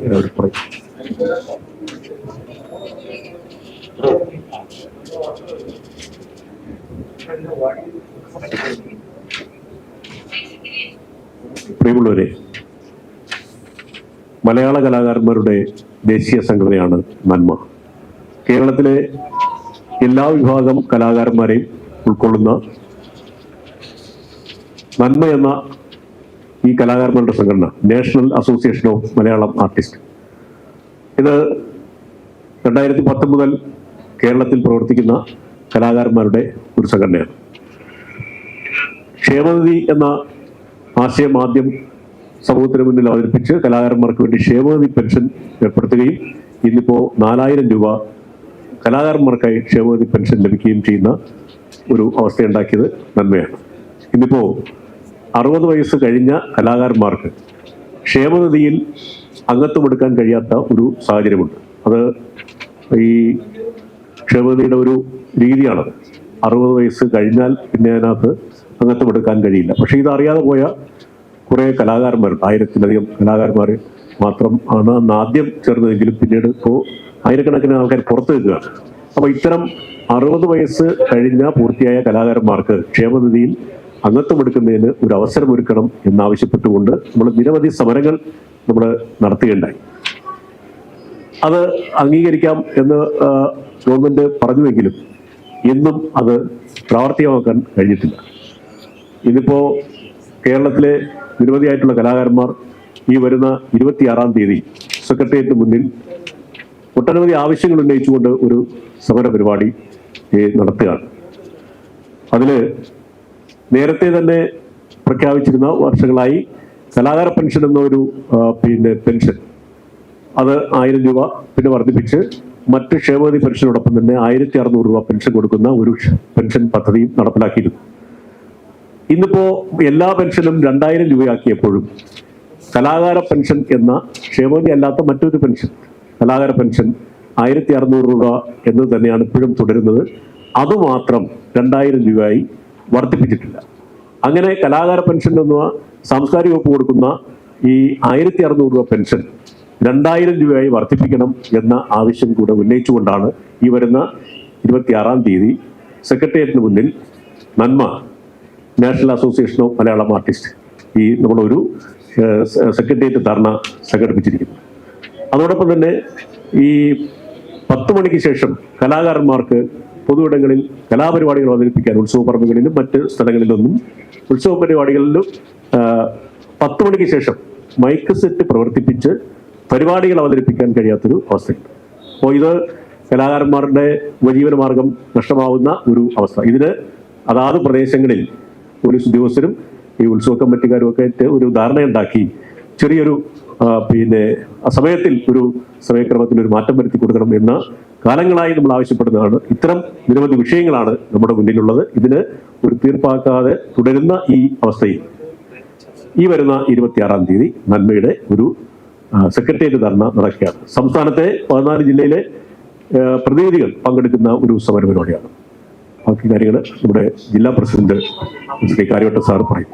Gracias. പ്രിയമുള്ളവരെ മലയാള കലാകാരന്മാരുടെ ദേശീയ സംഘടനയാണ് നന്മ. കേരളത്തിലെ എല്ലാ വിഭാഗം കലാകാരന്മാരെയും ഉൾക്കൊള്ളുന്ന നന്മ എന്ന ഈ കലാകാരന്മാരുടെ സംഘടന national association of Malayalam artist. ഇത് രണ്ടായിരത്തി പത്ത് മുതൽ കേരളത്തിൽ പ്രവർത്തിക്കുന്ന കലാകാരന്മാരുടെ ഒരു സംഘടനയാണ്. ക്ഷേമനിധി എന്ന ആശയം ആദ്യം സമൂഹത്തിന് മുന്നിൽ അവതരിപ്പിച്ച് കലാകാരന്മാർക്ക് വേണ്ടി ക്ഷേമനിധി പെൻഷൻ ഏർപ്പെടുത്തുകയും ഇന്നിപ്പോൾ നാലായിരം രൂപ കലാകാരന്മാർക്കായി ക്ഷേമനിധി പെൻഷൻ ലഭിക്കുകയും ചെയ്യുന്ന ഒരു അവസ്ഥയുണ്ടാക്കിയത് നന്മയാണ്. ഇന്നിപ്പോൾ അറുപത് വയസ്സ് കഴിഞ്ഞ കലാകാരന്മാർക്ക് ക്ഷേമനിധിയിൽ അംഗത്വം എടുക്കാൻ കഴിയാത്ത ഒരു സാഹചര്യമുണ്ട്. അത് ഈ ക്ഷേമനിധിയുടെ ഒരു രീതിയാണ്. അറുപത് വയസ്സ് കഴിഞ്ഞാൽ പിന്നെ അതിനകത്ത് അംഗത്വം എടുക്കാൻ കഴിയില്ല. പക്ഷേ ഇതറിയാതെ പോയ കുറേ കലാകാരന്മാരുണ്ട് ആയിരത്തിലധികം കലാകാരന്മാർ മാത്രം ആണ് അന്ന് ആദ്യം ചേർന്നതെങ്കിലും പിന്നീട് ഇപ്പോൾ ആയിരക്കണക്കിന് ആൾക്കാർ പുറത്തു നിൽക്കുകയാണ്. അപ്പോൾ ഇത്തരം അറുപത് വയസ്സ് കഴിഞ്ഞ പൂർത്തിയായ കലാകാരന്മാർക്ക് ക്ഷേമനിധിയിൽ അംഗത്വം എടുക്കുന്നതിന് ഒരു അവസരം ഒരുക്കണം എന്നാവശ്യപ്പെട്ടുകൊണ്ട് നമ്മൾ നിരവധി സമരങ്ങൾ നമ്മൾ നടത്തുകയുണ്ടായി. അത് അംഗീകരിക്കാം എന്ന് ഗവൺമെന്റ് പറഞ്ഞുവെങ്കിലും ഇന്നും അത് പ്രാവർത്തികമാക്കാൻ കഴിഞ്ഞിട്ടില്ല. ഇതിപ്പോ കേരളത്തിലെ നിരവധിയായിട്ടുള്ള കലാകാരന്മാർ ഈ വരുന്ന ഇരുപത്തിയാറാം തീയതി സെക്രട്ടേറിയറ്റിന് മുന്നിൽ ഒട്ടനവധി ആവശ്യങ്ങൾ ഉന്നയിച്ചുകൊണ്ട് ഒരു സമര പരിപാടി നടത്തുകയാണ്. അതിൽ നേരത്തെ തന്നെ പ്രഖ്യാപിച്ചിരുന്ന വർഷങ്ങളായി കലാകാര പെൻഷൻ എന്ന ഒരു പിന്നെ പെൻഷൻ. അത് ആയിരം രൂപ പിന്നെ വർദ്ധിപ്പിച്ച് മറ്റ് ക്ഷേമനിധി പെൻഷനോടൊപ്പം തന്നെ ആയിരത്തി അറുന്നൂറ് രൂപ പെൻഷൻ കൊടുക്കുന്ന ഒരു പെൻഷൻ പദ്ധതിയും നടപ്പിലാക്കിയിരുന്നു. ഇന്നിപ്പോ എല്ലാ പെൻഷനും രണ്ടായിരം രൂപയാക്കിയപ്പോഴും കലാകാര പെൻഷൻ എന്ന ക്ഷേമനിധി അല്ലാത്ത മറ്റൊരു പെൻഷൻ കലാകാര പെൻഷൻ ആയിരത്തി അറുന്നൂറ് രൂപ എന്ന് തന്നെയാണ് ഇപ്പോഴും തുടരുന്നത്. അതുമാത്രം രണ്ടായിരം രൂപയായി വർദ്ധിപ്പിച്ചിട്ടില്ല. അങ്ങനെ കലാകാര പെൻഷൻ എന്ന സാംസ്കാരിക വകുപ്പ് കൊടുക്കുന്ന ഈ ആയിരത്തി അറുന്നൂറ് രൂപ പെൻഷൻ രണ്ടായിരം രൂപയായി വർദ്ധിപ്പിക്കണം എന്ന ആവശ്യം കൂടെ ഉന്നയിച്ചുകൊണ്ടാണ് ഈ വരുന്ന ഇരുപത്തിയാറാം തീയതി സെക്രട്ടേറിയറ്റിന് മുന്നിൽ Nanma national association of Malayalam artist ഈ നമ്മളൊരു സെക്രട്ടേറിയറ്റ് ധർണ സംഘടിപ്പിച്ചിരിക്കുന്നു. അതോടൊപ്പം തന്നെ ഈ പത്ത് മണിക്ക് ശേഷം കലാകാരന്മാർക്ക് പൊതുയിടങ്ങളിൽ കലാപരിപാടികൾ അവതരിപ്പിക്കാൻ ഉത്സവ പറമ്പുകളിലും മറ്റ് സ്ഥലങ്ങളിലൊന്നും ഉത്സവ പരിപാടികളിലും പത്ത് മണിക്ക് ശേഷം മൈക്ക് സെറ്റ് പ്രവർത്തിപ്പിച്ച് പരിപാടികൾ അവതരിപ്പിക്കാൻ കഴിയാത്തൊരു അവസ്ഥയുണ്ട്. അപ്പോൾ ഇത് കലാകാരന്മാരുടെ ഉപജീവന മാർഗം നഷ്ടമാവുന്ന ഒരു അവസ്ഥ. ഇതിന് അതാത് പ്രദേശങ്ങളിൽ പോലീസ് ഉദ്യോഗസ്ഥരും ഈ ഉത്സവ കമ്മിറ്റിക്കാരും ഒക്കെ ഒരു ധാരണയുണ്ടാക്കി ചെറിയൊരു പിന്നെ സമയത്തിൽ ഒരു സമയക്രമത്തിൽ ഒരു മാറ്റം വരുത്തി കൊടുക്കണം എന്ന കാലങ്ങളായി നമ്മൾ ആവശ്യപ്പെടുന്നതാണ്. ഇത്തരം നിരവധി വിഷയങ്ങളാണ് നമ്മുടെ മുന്നിലുള്ളത്. ഇതിന് ഒരു തീർപ്പാക്കാതെ തുടരുന്ന ഈ അവസ്ഥയിൽ ഈ വരുന്ന ഇരുപത്തിയാറാം തീയതി നന്മയുടെ ഒരു സെക്രട്ടേറിയറ്റ് ധർണ നടക്കുകയാണ്. സംസ്ഥാനത്തെ പതിനാല് ജില്ലയിലെ പ്രതിനിധികൾ പങ്കെടുക്കുന്ന ഒരു സമര പരിപാടിയാണ് ബാക്കി കാര്യങ്ങൾ നമ്മുടെ ജില്ലാ പ്രസിഡന്റ് ശ്രീ കാര്യവട്ട സാർ പറയും.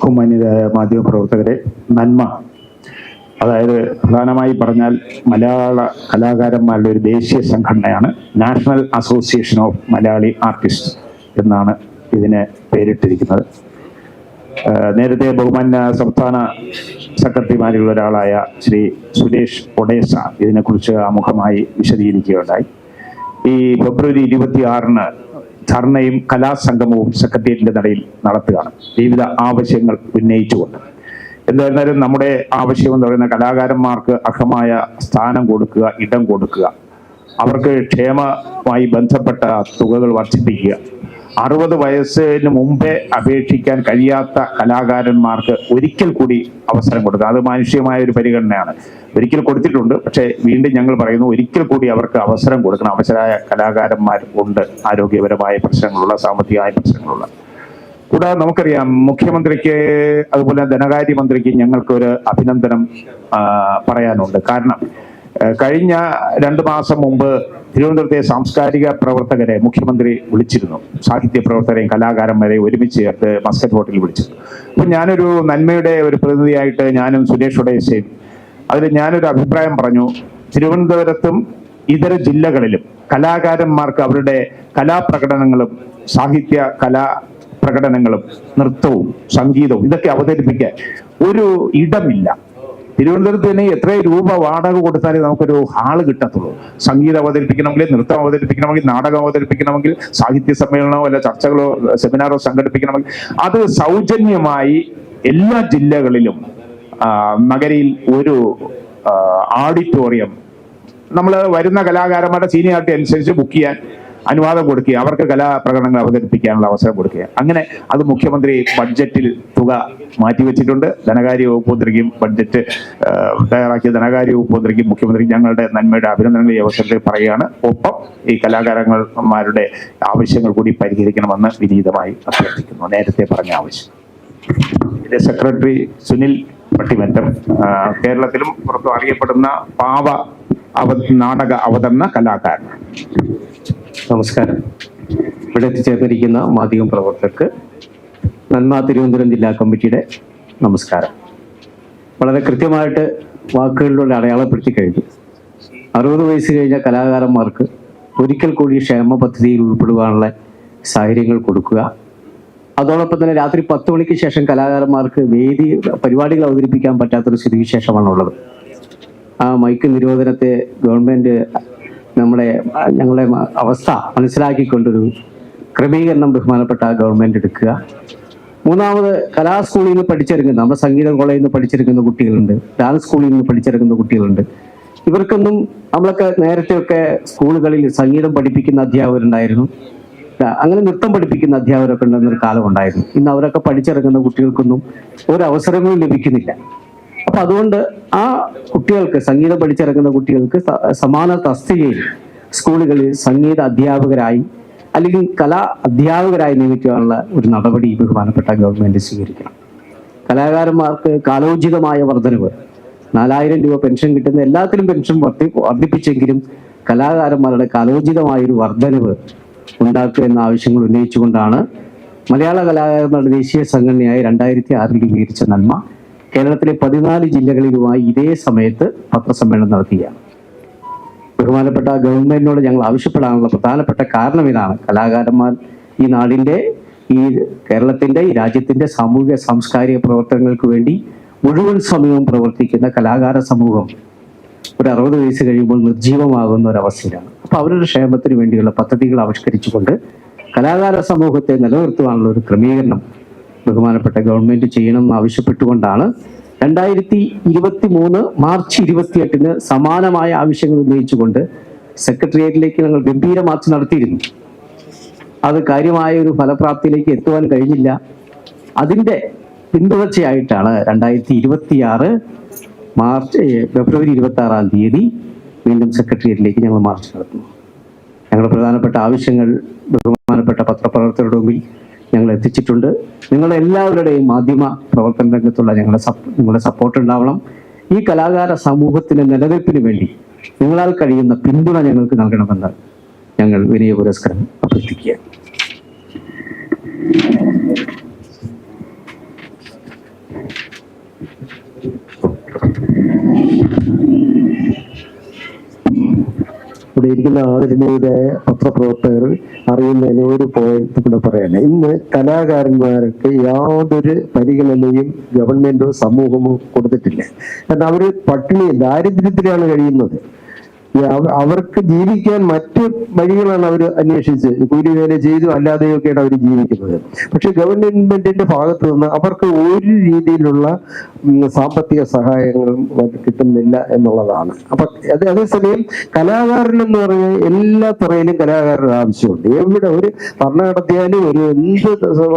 ബഹുമാന്യരായ മാധ്യമപ്രവർത്തകരെ നന്മ അതായത് പ്രധാനമായി പറഞ്ഞാൽ മലയാള കലാകാരന്മാരുടെ ഒരു ദേശീയ സംഘടനയാണ് national association of Malayali artist എന്നാണ് ഇതിനെ പേരിട്ടിരിക്കുന്നത്. നേരത്തെ ബഹുമാന്യ സംസ്ഥാന സെക്രട്ടറിമാരിൽ ഒരാളായ ശ്രീ സുരേഷ് ഒഡേസ ഇതിനെക്കുറിച്ച് ആമുഖമായി വിശദീകരിക്കുകയുണ്ടായി. ഈ ഫെബ്രുവരി ഇരുപത്തി ആറിന് ധർണയും കലാസംഗമവും സെക്രട്ടേറിയറ്റിന്റെ നടയിൽ നടത്തുകയാണ്. വിവിധ ആവശ്യങ്ങൾ ഉന്നയിച്ചുകൊണ്ട്. എന്തായിരുന്നാലും നമ്മുടെ ആവശ്യം എന്ന് പറയുന്ന കലാകാരന്മാർക്ക് അർഹമായ സ്ഥാനം കൊടുക്കുക ഇടം കൊടുക്കുക. അവർക്ക് ക്ഷേമമായി ബന്ധപ്പെട്ട തുകകൾ വർദ്ധിപ്പിക്കുക. അറുപത് വയസ്സിന് മുമ്പേ അപേക്ഷിക്കാൻ കഴിയാത്ത കലാകാരന്മാർക്ക് ഒരിക്കൽ കൂടി അവസരം കൊടുക്കുക. അത് മാനുഷികമായ ഒരു പരിഗണനയാണ്. ഒരിക്കൽ കൊടുത്തിട്ടുണ്ട് പക്ഷേ വീണ്ടും ഞങ്ങൾ പറയുന്നു ഒരിക്കൽ കൂടി അവർക്ക് അവസരം കൊടുക്കണം. അവസരമായ കലാകാരന്മാർ ഉണ്ട്. ആരോഗ്യപരമായ പ്രശ്നങ്ങളുള്ള സാമ്പത്തികമായ പ്രശ്നങ്ങളുള്ള. കൂടാതെ നമുക്കറിയാം മുഖ്യമന്ത്രിക്ക് അതുപോലെ ധനകാര്യമന്ത്രിക്ക് ഞങ്ങൾക്ക് ഒരു അഭിനന്ദനം പറയാനുണ്ട്. കാരണം കഴിഞ്ഞ രണ്ട് മാസം മുമ്പ് തിരുവനന്തപുരത്തെ സാംസ്കാരിക പ്രവർത്തകരെ മുഖ്യമന്ത്രി വിളിച്ചിരുന്നു. സാഹിത്യ പ്രവർത്തകരെയും കലാകാരന്മാരെയും ഒരുമിച്ച് ചേർത്ത് മസ്കറ്റ് ഹോട്ടലിൽ വിളിച്ചിരുന്നു. അപ്പൊ ഞാനൊരു നന്മയുടെ ഒരു പ്രതിനിധിയായിട്ട് ഞാനും സുരേഷ് ഉടയശയും അതിൽ ഞാനൊരു അഭിപ്രായം പറഞ്ഞു. തിരുവനന്തപുരത്തും ഇതര ജില്ലകളിലും കലാകാരന്മാർക്ക് അവരുടെ കലാപ്രകടനങ്ങളും സാഹിത്യ കലാ പ്രകടനങ്ങളും നൃത്തവും സംഗീതവും ഇതൊക്കെ അവതരിപ്പിക്കാൻ ഒരു ഇടമില്ല. തിരുവനന്തപുരത്ത് തന്നെ എത്ര രൂപ വാടക കൊടുത്താലേ നമുക്കൊരു ഹാൾ കിട്ടത്തുള്ളൂ. സംഗീതം അവതരിപ്പിക്കണമെങ്കിൽ നൃത്തം അവതരിപ്പിക്കണമെങ്കിൽ നാടകം അവതരിപ്പിക്കണമെങ്കിൽ സാഹിത്യ സമ്മേളനമോ അല്ല ചർച്ചകളോ സെമിനാറോ സംഘടിപ്പിക്കണമെങ്കിൽ അത് സൗജന്യമായി എല്ലാ ജില്ലകളിലും നഗരയിൽ ഒരു ഓഡിറ്റോറിയം നമ്മൾ വരുന്ന കലാകാരന്മാരുടെ സീനിയാരിറ്റി അനുസരിച്ച് ബുക്ക് ചെയ്യാൻ അനുവാദം കൊടുക്കുക അവർക്ക് കലാപ്രകടനങ്ങൾ അവതരിപ്പിക്കാനുള്ള അവസരം കൊടുക്കുക അങ്ങനെ അത് മുഖ്യമന്ത്രി ബഡ്ജറ്റിൽ തുക മാറ്റിവെച്ചിട്ടുണ്ട് ധനകാര്യ വകുപ്പ് മന്ത്രിക്കും ബഡ്ജറ്റ് തയ്യാറാക്കിയ ധനകാര്യ വകുപ്പ് മന്ത്രിക്കും മുഖ്യമന്ത്രി ഞങ്ങളുടെ നന്മയുടെ അഭിനന്ദനങ്ങൾ ഈ അവസരത്തിൽ പറയുകയാണ്. ഒപ്പം ഈ കലാകാരന്മാരുടെ ആവശ്യങ്ങൾ കൂടി പരിഹരിക്കണമെന്ന് വിനീതമായി അഭ്യർത്ഥിക്കുന്നു. നേരത്തെ പറഞ്ഞ ആവശ്യം. സെക്രട്ടറി സുനിൽ പട്ടിമറ്റം കേരളത്തിലും പുറത്തും അറിയപ്പെടുന്ന പാവ അവ നാടക അവതരണ കലാകാരൻ. നമസ്കാരം. ഇവിടെ എത്തിച്ചേർന്നിരിക്കുന്ന മാധ്യമ പ്രവർത്തകർക്ക് നന്മ തിരുവനന്തപുരം ജില്ലാ കമ്മിറ്റിയുടെ നമസ്കാരം. വളരെ കൃത്യമായിട്ട് വാക്കുകളിലൂടെ അടയാളപ്പെടുത്തി കഴിഞ്ഞു. അറുപത് വയസ്സ് കഴിഞ്ഞ കലാകാരന്മാർക്ക് ഒരിക്കൽ കൂടി ക്ഷേമ പദ്ധതിയിൽ ഉൾപ്പെടുവാനുള്ള സാഹചര്യങ്ങൾ കൊടുക്കുക. അതോടൊപ്പം തന്നെ രാത്രി പത്ത് മണിക്ക് ശേഷം കലാകാരന്മാർക്ക് വേദി പരിപാടികൾ അവതരിപ്പിക്കാൻ പറ്റാത്തൊരു സ്ഥിതിവിശേഷമാണുള്ളത്. ആ മൈക്ക് നിരോധനത്തെ ഗവൺമെന്റ് നമ്മുടെ ഞങ്ങളുടെ അവസ്ഥ മനസ്സിലാക്കിക്കൊണ്ടൊരു ക്രമീകരണം ബഹുമാനപ്പെട്ട ഗവൺമെന്റ് എടുക്കുക. മൂന്നാമത് കലാ സ്കൂളിൽ നിന്ന് പഠിച്ചിറങ്ങുന്ന നമ്മുടെ സംഗീത കോളേജിൽ നിന്ന് പഠിച്ചിറങ്ങുന്ന കുട്ടികളുണ്ട്. ഡാൻസ് സ്കൂളിൽ നിന്ന് പഠിച്ചിറങ്ങുന്ന കുട്ടികളുണ്ട്. ഇവർക്കൊന്നും നമ്മളൊക്കെ നേരത്തെയൊക്കെ സ്കൂളുകളിൽ സംഗീതം പഠിപ്പിക്കുന്ന അധ്യാപകരുണ്ടായിരുന്നു. അങ്ങനെ നൃത്തം പഠിപ്പിക്കുന്ന അധ്യാപകരൊക്കെ ഉണ്ടെന്നൊരു കാലം ഉണ്ടായിരുന്നു ഇന്ന് അവരൊക്കെ പഠിച്ചിറങ്ങുന്ന കുട്ടികൾക്കൊന്നും ഒരു ലഭിക്കുന്നില്ല. അപ്പൊ അതുകൊണ്ട് ആ കുട്ടികൾക്ക് സംഗീതം പഠിച്ചിറങ്ങുന്ന കുട്ടികൾക്ക് സമാന തസ്തികയിൽ സ്കൂളുകളിൽ സംഗീത അധ്യാപകരായി അല്ലെങ്കിൽ കലാ അധ്യാപകരായി നിയമിക്കാനുള്ള ഒരു നടപടി ബഹുമാനപ്പെട്ട ഗവൺമെന്റ് സ്വീകരിക്കണം. കലാകാരന്മാർക്ക് കാലോചിതമായ വർധനവ്. നാലായിരം രൂപ പെൻഷൻ കിട്ടുന്ന എല്ലാത്തിലും പെൻഷൻ വർദ്ധി വർദ്ധിപ്പിച്ചെങ്കിലും കലാകാരന്മാരുടെ കാലോചിതമായ ഒരു വർധനവ് ഉണ്ടാക്കുക എന്ന ആവശ്യങ്ങൾ ഉന്നയിച്ചുകൊണ്ടാണ് മലയാള കലാകാരന്മാരുടെ ദേശീയ സംഘടനയായ രണ്ടായിരത്തി ആറിൽ രൂപീകരിച്ച നന്മ. കേരളത്തിലെ പതിനാല് ജില്ലകളിലുമായി ഇതേ സമയത്ത് പത്രസമ്മേളനം നടത്തുകയാണ് ബഹുമാനപ്പെട്ട ഗവൺമെന്റിനോട് ഞങ്ങൾ ആവശ്യപ്പെടാനുള്ള പ്രധാനപ്പെട്ട കാരണം ഇതാണ്. കലാകാരന്മാർ ഈ നാടിന്റെ ഈ കേരളത്തിന്റെ ഈ രാജ്യത്തിന്റെ സാമൂഹിക സാംസ്കാരിക പ്രവർത്തനങ്ങൾക്ക് വേണ്ടി മുഴുവൻ സമയവും പ്രവർത്തിക്കുന്ന കലാകാര സമൂഹം ഒരു അറുപത് വയസ്സ് കഴിയുമ്പോൾ നിർജീവമാകുന്ന ഒരവസ്ഥയിലാണ് അപ്പൊ അവരുടെ ക്ഷേമത്തിന് വേണ്ടിയുള്ള പദ്ധതികൾ ആവിഷ്കരിച്ചുകൊണ്ട് കലാകാര സമൂഹത്തെ നിലനിർത്തുവാനുള്ള ഒരു ക്രമീകരണം ബഹുമാനപ്പെട്ട ഗവൺമെന്റ് ചെയ്യണം ആവശ്യപ്പെട്ടുകൊണ്ടാണ് രണ്ടായിരത്തി ഇരുപത്തി മൂന്ന് മാർച്ച് ഇരുപത്തിയെട്ടിന് സമാനമായ ആവശ്യങ്ങൾ ഉന്നയിച്ചുകൊണ്ട് സെക്രട്ടേറിയറ്റിലേക്ക് ഞങ്ങൾ ഗംഭീര മാർച്ച് നടത്തിയിരുന്നു. അത് കാര്യമായ ഒരു ഫലപ്രാപ്തിയിലേക്ക് എത്തുവാൻ കഴിഞ്ഞില്ല. അതിന്റെ പിന്തുടർച്ചയായിട്ടാണ് രണ്ടായിരത്തി ഇരുപത്തിയാറ് മാർച്ച് ഫെബ്രുവരി ഇരുപത്തി ആറാം തീയതി വീണ്ടും സെക്രട്ടേറിയറ്റിലേക്ക് ഞങ്ങൾ മാർച്ച് നടത്തുന്നു. ഞങ്ങളുടെ പ്രധാനപ്പെട്ട ആവശ്യങ്ങൾ ബഹുമാനപ്പെട്ട പത്രപ്രവർത്തകരുടെ മുമ്പിൽ ഞങ്ങൾ എത്തിച്ചിട്ടുണ്ട്. നിങ്ങളുടെ എല്ലാവരുടെയും മാധ്യമ പ്രവർത്തന രംഗത്തുള്ള ഞങ്ങളുടെ നിങ്ങളുടെ സപ്പോർട്ട് ഉണ്ടാവണം. ഈ കലാകാര സമൂഹത്തിന്റെ നിലനിൽപ്പിന് വേണ്ടി നിങ്ങളാൽ കഴിയുന്ന പിന്തുണ ഞങ്ങൾക്ക് നൽകണമെന്ന് ഞങ്ങൾ വിനയ പുരസ്കാരം അഭ്യർത്ഥിക്കുക ഇരിക്കുന്ന ആദരണീയുടെ പത്രപ്രവർത്തകർ അറിയുന്നതിന് ഒരു പോയിന്റ് കൂടെ പറയാണ്. ഇന്ന് കലാകാരന്മാർക്ക് യാതൊരു പരിഗണനയും ഗവൺമെന്റോ സമൂഹമോ കൊടുത്തിട്ടില്ല. കാരണം അവർ പട്ടിണി ദാരിദ്ര്യത്തിലാണ് കഴിയുന്നത്. അവർക്ക് ജീവിക്കാൻ മറ്റ് വഴികളാണ് അവർ അന്വേഷിച്ച് കൂലി വേല ചെയ്തു അല്ലാതെയൊക്കെയാണ് അവർ ജീവിക്കുന്നത്. പക്ഷെ ഗവൺമെന്റിന്റെ ഭാഗത്ത് നിന്ന് അവർക്ക് ഒരു രീതിയിലുള്ള സാമ്പത്തിക സഹായങ്ങളും കിട്ടുന്നില്ല എന്നുള്ളതാണ്. അപ്പൊ അത് അതേസമയം കലാകാരൻ എന്ന് പറഞ്ഞാൽ എല്ലാ തുറയിലും കലാകാരൻ ആവശ്യമുണ്ട്. എവിടെ ഒരു ഭരണം നടത്തിയാലും ഒരു എന്ത്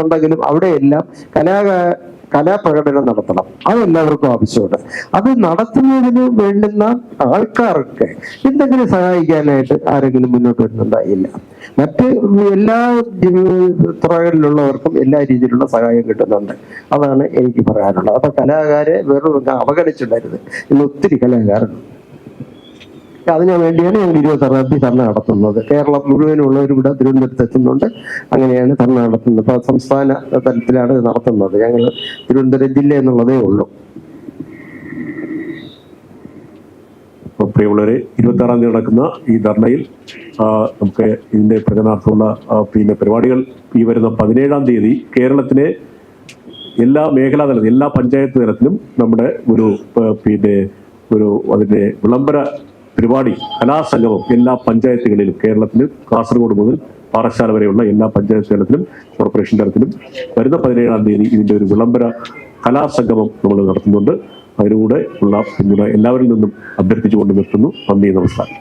ഉണ്ടെങ്കിലും അവിടെയെല്ലാം കലാകാ കലാപ്രകടനം നടത്തണം. അതെല്ലാവർക്കും ആവശ്യമുണ്ട്. അത് നടത്തുന്നതിന് വേണ്ടുന്ന ആൾക്കാർക്ക് എന്തെങ്കിലും സഹായിക്കാനായിട്ട് ആരെങ്കിലും മുന്നോട്ട് വരുന്നുണ്ടായില്ല മറ്റ് എല്ലാ തുറകളിലുള്ളവർക്കും എല്ലാ രീതിയിലുള്ള സഹായം കിട്ടുന്നുണ്ട്. അതാണ് എനിക്ക് പറയാനുള്ളത്. അപ്പൊ കലാകാരെ വെറും അവഗണിച്ചിടരുത്. ഇന്ന് ഒത്തിരി കലാകാരുണ്ട് അതിനു വേണ്ടിയാണ് ഞങ്ങൾ ഇരുപത് തീയതി ധർണ നടത്തുന്നത്. കേരളം മുഴുവനുള്ളവർ ഇവിടെ തിരുവനന്തപുരത്ത് എത്തുന്നുണ്ട്. അങ്ങനെയാണ് ധർണ നടത്തുന്നത്. ഇപ്പൊ സംസ്ഥാന തലത്തിലാണ് നടത്തുന്നത്. ഞങ്ങൾ തിരുവനന്തപുരം ജില്ല എന്നുള്ളതേ ഉള്ളൂ. പ്രിയമുള്ളവരെ ഇരുപത്തി ആറാം തീയതി നടക്കുന്ന ഈ ധർണയിൽ നമുക്ക് ഇതിന്റെ പ്രചരണാർത്ഥമുള്ള ആ, പിന്നെ പരിപാടികൾ ഈ വരുന്ന പതിനേഴാം തീയതി കേരളത്തിലെ എല്ലാ മേഖലാ തലത്തിലും എല്ലാ പഞ്ചായത്ത് തലത്തിലും നമ്മുടെ ഒരു പിന്നെ ഒരു അതിന്റെ വിളംബര പരിപാടി കലാസംഗമം എല്ലാ പഞ്ചായത്തുകളിലും കേരളത്തിൽ കാസർഗോഡ് മുതൽ പാറശാല വരെയുള്ള എല്ലാ പഞ്ചായത്ത് തലത്തിലും കോർപ്പറേഷൻ തലത്തിലും വരുന്ന പതിനേഴാം തീയതി ഇതിന്റെ ഒരു വിളംബര കലാസംഗമം നമ്മൾ നടത്തുന്നുണ്ട്. അതിലൂടെ ഉള്ള പിന്തുണ എല്ലാവരിൽ നിന്നും അഭ്യർത്ഥിച്ചുകൊണ്ട് നിർത്തുന്നു. നന്ദി നമസ്കാരം.